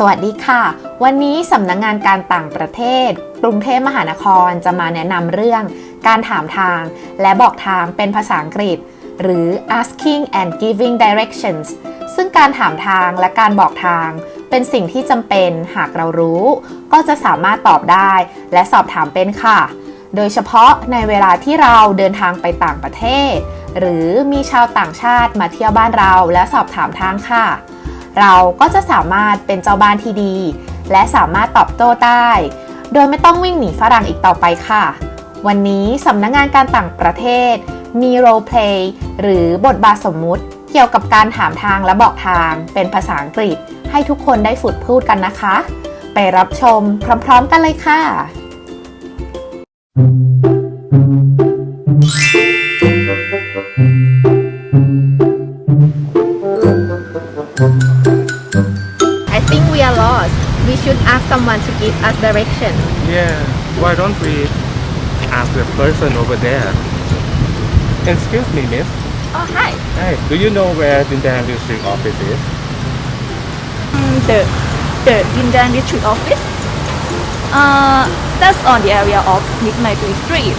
สวัสดีค่ะ วันนี้สำนักงงานการต่างประเทศ กรุงเทพมหานครจะมาแนะนำเรื่อง การถามทาง และบอกทางเป็นภาษาอังกฤษ หรือ asking and giving directions ซึ่งการถามทางและการบอกทาง เป็นสิ่งที่จำเป็นหากเรารู้ ก็จะสามารถตอบได้ และสอบถามเป็นค่ะ โดยเฉพาะในเวลาที่เราเดินทางไปต่างประเทศ หรือมีชาวต่างชาติมาเที่ยวบ้านเราและสอบถามทางค่ะ เราก็จะสามารถเป็นเจ้าบ้านที่ดี และสามารถตอบโต้ได้ โดยไม่ต้องวิ่งหนีฝรั่งอีกต่อไปค่ะ วันนี้สำนักงงานการต่างประเทศ มี role play หรือบทบาทสมมุติ เกี่ยวกับการถามทางและบอกทาง เป็นภาษาอังกฤษ ให้ทุกคนได้ฝึกพูดกันนะคะ ไปรับชมพร้อม ๆ กันเลยค่ะ I We should ask someone to give us direction. Yeah, why don't we ask the person over there? Excuse me, miss. Oh, hi. Hey, do you know where Dindan District office is? Mm, the the Dindan district office. Uh, that's on the area of Midnight Street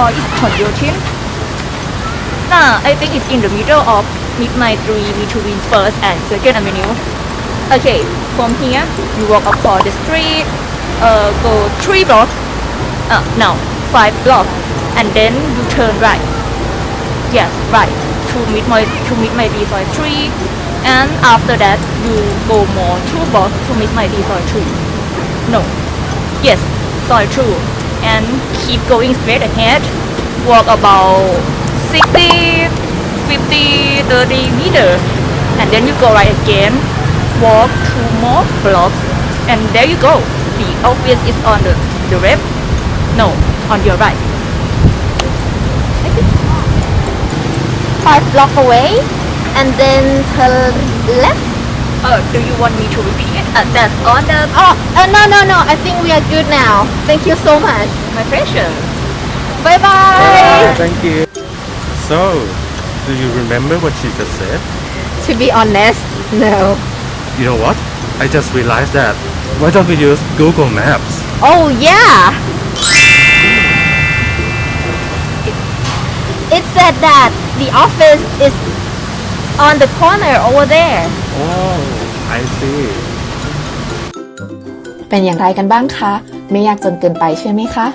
or it's Chonyotin. Nah, I think it's in the middle of Midnight Street between First and Second Avenue. Okay, from here you walk across the street, uh, go three blocks, uh, no, five blocks, and then you turn right. Yes, right to meet my to Midnight Soil 3, and after that you go more two blocks to Midnight Soil 2. No, yes, Soil 2, and keep going straight ahead. Walk about 60, 50, 30 meters, and then you go right again. Walk two more blocks, and there you go. The office is on the the left. No, on your right. Five block away and then turn left. Uh, do you want me to repeat it? Uh, that's on the Oh, uh, no, no, no. I think we are good now. Thank you so much. my pleasure. Bye bye. Thank you. So, do you remember what she just said? To be honest, no. You know what? I just realized that. Why don't we use Google Maps? Oh, yeah. It said that the office is on the corner over there. Oh, I see. เป็นอย่างไรกันบ้างคะ ไม่ยากจนเกินไปใช่ไหมคะ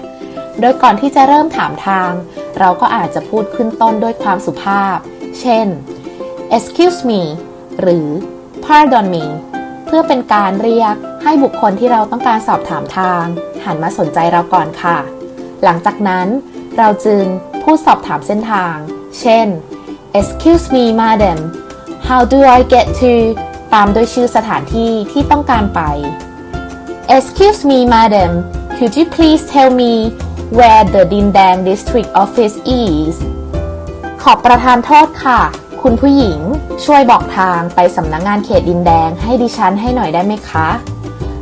โดยก่อนที่จะเริ่มถามทาง เราก็อาจจะพูดขึ้นต้นด้วยความสุภาพ เช่น excuse me หรือ pardon me เพื่อเป็นการเรียกให้บุคคลที่เราต้องการสอบถามทาง หันมาสนใจเราก่อนค่ะ หลังจากนั้น เราจึงพูดสอบถามเส้นทาง เช่น excuse me madam how do I get to ตามด้วยชื่อสถานที่ที่ต้องการไป Excuse me, madam. Could you please tell me where the Dindang district office is? ขอบประทานโทษค่ะ คุณผู้หญิง ช่วยบอกทางไปสำนักงงานเขตดินแดงให้ดิฉันให้หน่อยได้ไหมคะ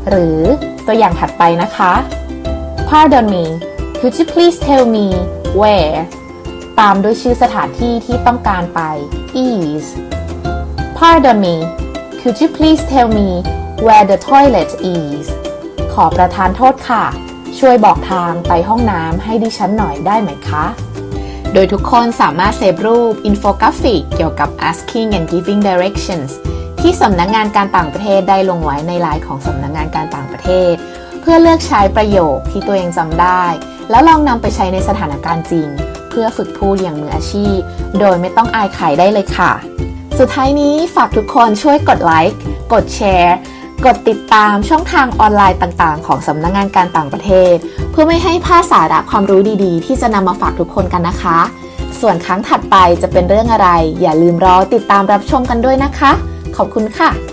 หรือตัวอย่างถัดไปนะคะ Pardon me. Could you please tell me where? ตามด้วยชื่อสถานที่ที่ต้องการไป is. Pardon me. Could you please tell me where the toilet is? ขอประทานโทษค่ะ ช่วยบอกทางไปห้องน้ำให้ดิฉันหน่อยได้ไหมคะ โดยทุกคนสามารถเซฟรูป อินโฟกราฟิกเกี่ยวกับ asking and giving directions ที่สำนักงงานการต่างประเทศได้ลงไว้ในไลน์ของสำนักงงานการต่างประเทศ เพื่อเลือกใช้ประโยคที่ตัวเองจำได้ แล้วลองนำไปใช้ในสถานการณ์จริง เพื่อฝึกพูดอย่างมืออาชีพ โดยไม่ต้องอายใครได้เลยค่ะ สุดท้ายนี้ฝากทุกคนช่วยกดไลค์กดแชร์ กดติดตามช่องทางออนไลน์ต่างๆ ของสำนักงงานการต่างประเทศ เพื่อไม่ให้พลาดสาระความรู้ดีๆ ที่จะนำมาฝากทุกคนกันนะคะ ส่วนครั้งถัดไปจะเป็นเรื่องอะไร อย่าลืมรอติดตามรับชมกันด้วยนะคะ ขอบคุณค่ะ